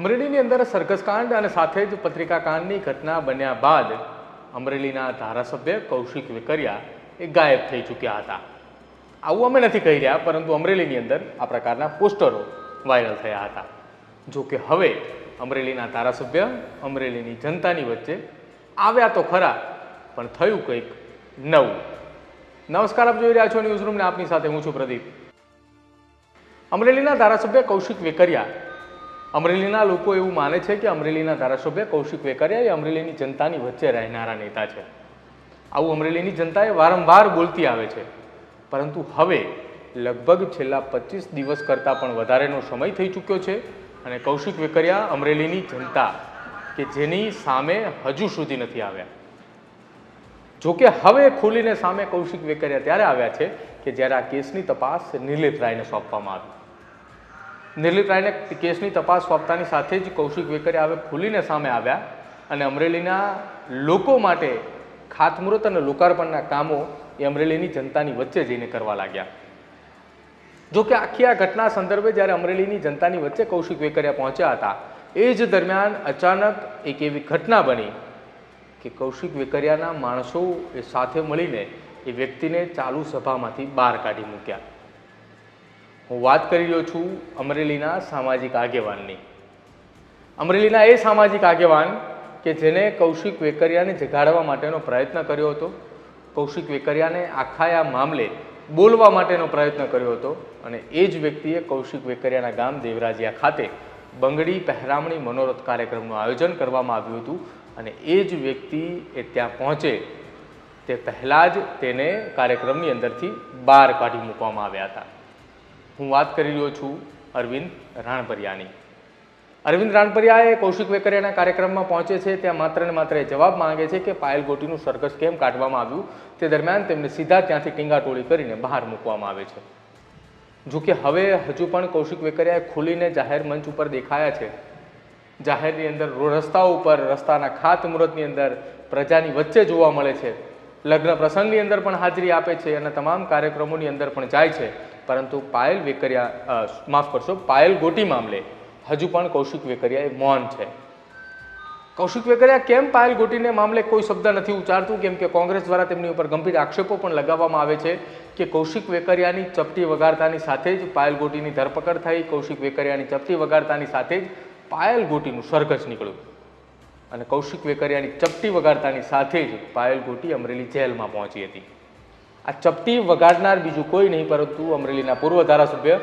અમરેલીની અંદર સર્કસ કાંડ અને સાથે જ પત્રિકા કાંડની ઘટના બન્યા બાદ અમરેલીના ધારાસભ્ય કૌશિક વેકરિયા એ ગાયબ થઈ ચૂક્યા હતા. આવું અમે નથી કહી રહ્યા, પરંતુ અમરેલીની અંદર આ પ્રકારના પોસ્ટરો વાયરલ થયા હતા. જો કે હવે અમરેલીના ધારાસભ્ય અમરેલીની જનતાની વચ્ચે આવ્યા તો ખરા, પણ થયું કંઈક નવું. નમસ્કાર, આપ જોઈ રહ્યા છો ન્યૂઝ રૂમને આપની સાથે હું છું પ્રદીપ. અમરેલીના ધારાસભ્ય કૌશિક વેકરિયા અમરેલીના લોકો એવું માને છે કે અમરેલીના ધારાસભ્ય કૌશિક વેકરિયા એ અમરેલીની જનતાની વચ્ચે રહેનારા નેતા છે. આવું અમરેલીની જનતાએ વારંવાર બોલતી આવે છે. પરંતુ હવે લગભગ છેલ્લા પચીસ દિવસ કરતાં પણ વધારેનો સમય થઈ ચૂક્યો છે અને કૌશિક વેકરિયા અમરેલીની જનતા કે જેની સામે હજુ સુધી નથી આવ્યા. જોકે હવે ખુલીને સામે કૌશિક વેકરિયા ત્યારે આવ્યા છે કે જ્યારે આ કેસની તપાસ નિલિત રાયને સોંપવામાં આવી. નિર્લિત રાયને કેસની તપાસ સોંપતાની સાથે જ કૌશિક વેકરિયા હવે ખુલીને સામે આવ્યા અને અમરેલીના લોકો માટે ખાતમુહૂર્ત અને લોકાર્પણના કામો એ અમરેલીની જનતાની વચ્ચે જઈને કરવા લાગ્યા. જો કે આખી આ ઘટના સંદર્ભે જ્યારે અમરેલીની જનતાની વચ્ચે કૌશિક વેકરિયા પહોંચ્યા હતા, એ જ દરમિયાન અચાનક એક એવી ઘટના બની કે કૌશિક વેકરિયાના માણસો એ સાથે મળીને એ વ્યક્તિને ચાલુ સભામાંથી બહાર કાઢી મૂક્યા. હું વાત કરી રહ્યો છું અમરેલીના સામાજિક આગેવાનની. અમરેલીના એ સામાજિક આગેવાન કે જેને કૌશિક વેકરિયાને જગાડવા માટેનો પ્રયત્ન કર્યો હતો, કૌશિક વેકરિયાને આખા આ મામલે બોલવા માટેનો પ્રયત્ન કર્યો હતો અને એ જ વ્યક્તિએ કૌશિક વેકરિયાના ગામ દેવરાજિયા ખાતે બંગડી પહેરામણી મનોરથ કાર્યક્રમનું આયોજન કરવામાં આવ્યું હતું અને એ જ વ્યક્તિ એ ત્યાં પહોંચે તે પહેલાં જ તેને કાર્યક્રમની અંદરથી બહાર કાઢી મૂકવામાં આવ્યા હતા. હું વાત કરી રહ્યો છું અરવિંદ રાણપરિયાની. અરવિંદ રાણપરિયા એ કૌશિક વેકરિયાના કાર્યક્રમમાં પહોંચે છે, ત્યાં માત્ર ને માત્ર એ જવાબ માંગે છે કે પાયલ ગોટીનું સર્કસ કેમ કાઢવામાં આવ્યું? તે દરમિયાન તેમને સીધા ત્યાંથી ટીંગાટોળી કરીને બહાર મૂકવામાં આવે છે. જો કે હવે હજુ પણ કૌશિક વેકરિયાએ ખુલીને જાહેર મંચ ઉપર દેખાયા છે. જાહેરની અંદર રસ્તાઓ ઉપર, રસ્તાના ખાતમુહૂર્તની અંદર પ્રજાની વચ્ચે જોવા મળે છે. લગ્ન પ્રસંગની અંદર પણ હાજરી આપે છે અને તમામ કાર્યક્રમોની અંદર પણ જાય છે. પરંતુ પાયલ વેકરિયા માફ કરશો, પાયલ ગોટી મામલે હજુ પણ કૌશિક વેકરિયા એ મૌન છે. કૌશિક વેકરિયા, કેમ પાયલ ગોટીને મામલે કોઈ શબ્દ નથી ઉચ્ચારતું? કેમ કે કોંગ્રેસ દ્વારા તેમની ઉપર ગંભીર આક્ષેપો પણ લગાવવામાં આવે છે કે કૌશિક વેકરિયાની ચપટી વગાડતાની સાથે જ પાયલ ગોટીની ધરપકડ થઈ, કૌશિક વેકરિયાની ચપટી વગાડતાની સાથે જ પાયલ ગોટીનું સરઘસ નીકળ્યું. અને કૌશિક વેકરિયાની ચપટી વગાડતાની સાથે જ પાયલ ગોટી અમરેલી જેલમાં પહોંચી હતી. આ ચપટી વગાડનાર બીજું કોઈ નહીં, પરંતુ અમરેલીના પૂર્વ ધારાસભ્ય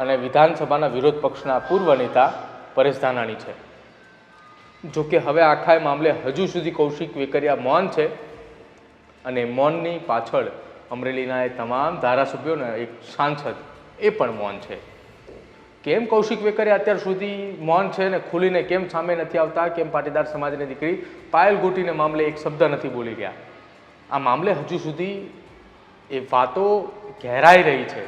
અને વિધાનસભાના વિરોધ પક્ષના પૂર્વ નેતા પરેશ ધાનાણી છે. જો કે હવે આખા મામલે હજુ સુધી કૌશિક વેકરિયા મૌન છે અને મૌનની પાછળ અમરેલીના એ તમામ ધારાસભ્યોને એક સાંસદ એ પણ મૌન છે. કેમ કૌશિક વેકરિયા અત્યાર સુધી મૌન છે ને ખુલીને કેમ સામે નથી આવતા? કેમ પાટીદાર સમાજની દીકરી પાયલ ગોટીને મામલે એક શબ્દ નથી બોલી ગયા? આ મામલે હજુ સુધી એ વાતો ઘેરાઈ રહી છે,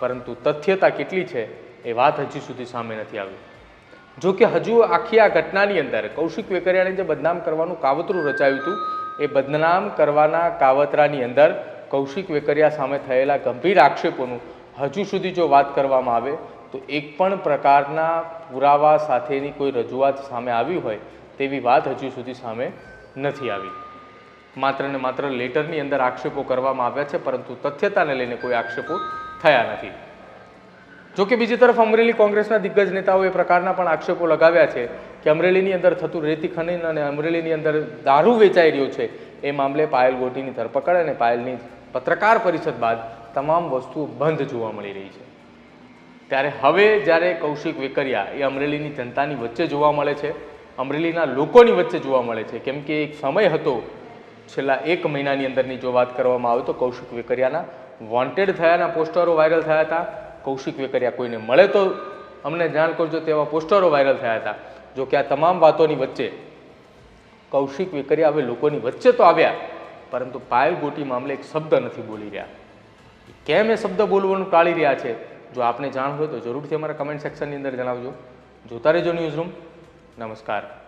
પરંતુ તથ્યતા કેટલી છે એ વાત હજુ સુધી સામે નથી આવી. જો કે હજુ આખી આ ઘટનાની અંદર કૌશિક વેકરિયાને જે બદનામ કરવાનું કાવતરું રચાયું હતું, એ બદનામ કરવાના કાવતરાની અંદર કૌશિક વેકરિયા સામે થયેલા ગંભીર આક્ષેપોનું હજુ સુધી જો વાત કરવામાં આવે, તો એક પણ પ્રકારના પુરાવા સાથેની કોઈ રજૂઆત સામે આવી હોય, તેવી વાત હજુ સુધી સામે નથી આવી. માત્ર ને માત્ર લેટરની અંદર આક્ષેપો કરવામાં આવ્યા છે, પરંતુ તથ્યતાને લઈને કોઈ આક્ષેપો થયા નથી. જો કે બીજી તરફ અમરેલી કોંગ્રેસના દિગ્ગજ નેતાઓ એ પ્રકારના પણ આક્ષેપો લગાવ્યા છે કે અમરેલીની અંદર થતું રેતી ખનન અને અમરેલીની અંદર દારૂ વેચાઈ રહ્યો છે, એ મામલે પાયલ ગોટીની ધરપકડ અને પાયલની પત્રકાર પરિષદ બાદ તમામ વસ્તુઓ બંધ જોવા મળી રહી છે. ત્યારે હવે જ્યારે કૌશિક વેકરિયા એ અમરેલીની જનતાની વચ્ચે જોવા મળે છે, અમરેલીના લોકોની વચ્ચે જોવા મળે છે, કેમ કે એક સમય હતો છેલ્લા એક મહિનાની અંદરની જો વાત કરવામાં આવે તો કૌશિક વેકરિયાના વોન્ટેડ થયાના પોસ્ટરો વાયરલ થયા હતા. કૌશિક વેકરિયા કોઈને મળે તો અમને જાણ કરજો તેવા પોસ્ટરો વાયરલ થયા હતા. જો કે આ તમામ વાતોની વચ્ચે કૌશિક વેકરિયા હવે લોકોની વચ્ચે તો આવ્યા, પરંતુ પાયલ ગોટી મામલે એક શબ્દ નથી બોલી રહ્યા. કેમ એ શબ્દ બોલવાનું ટાળી રહ્યા છે? જો આપને જાણ હોય તો જરૂરથી અમારા કમેન્ટ સેક્શનની અંદર જણાવજો. જોતા રહેજો ન્યૂઝ રૂમ નમસ્કાર.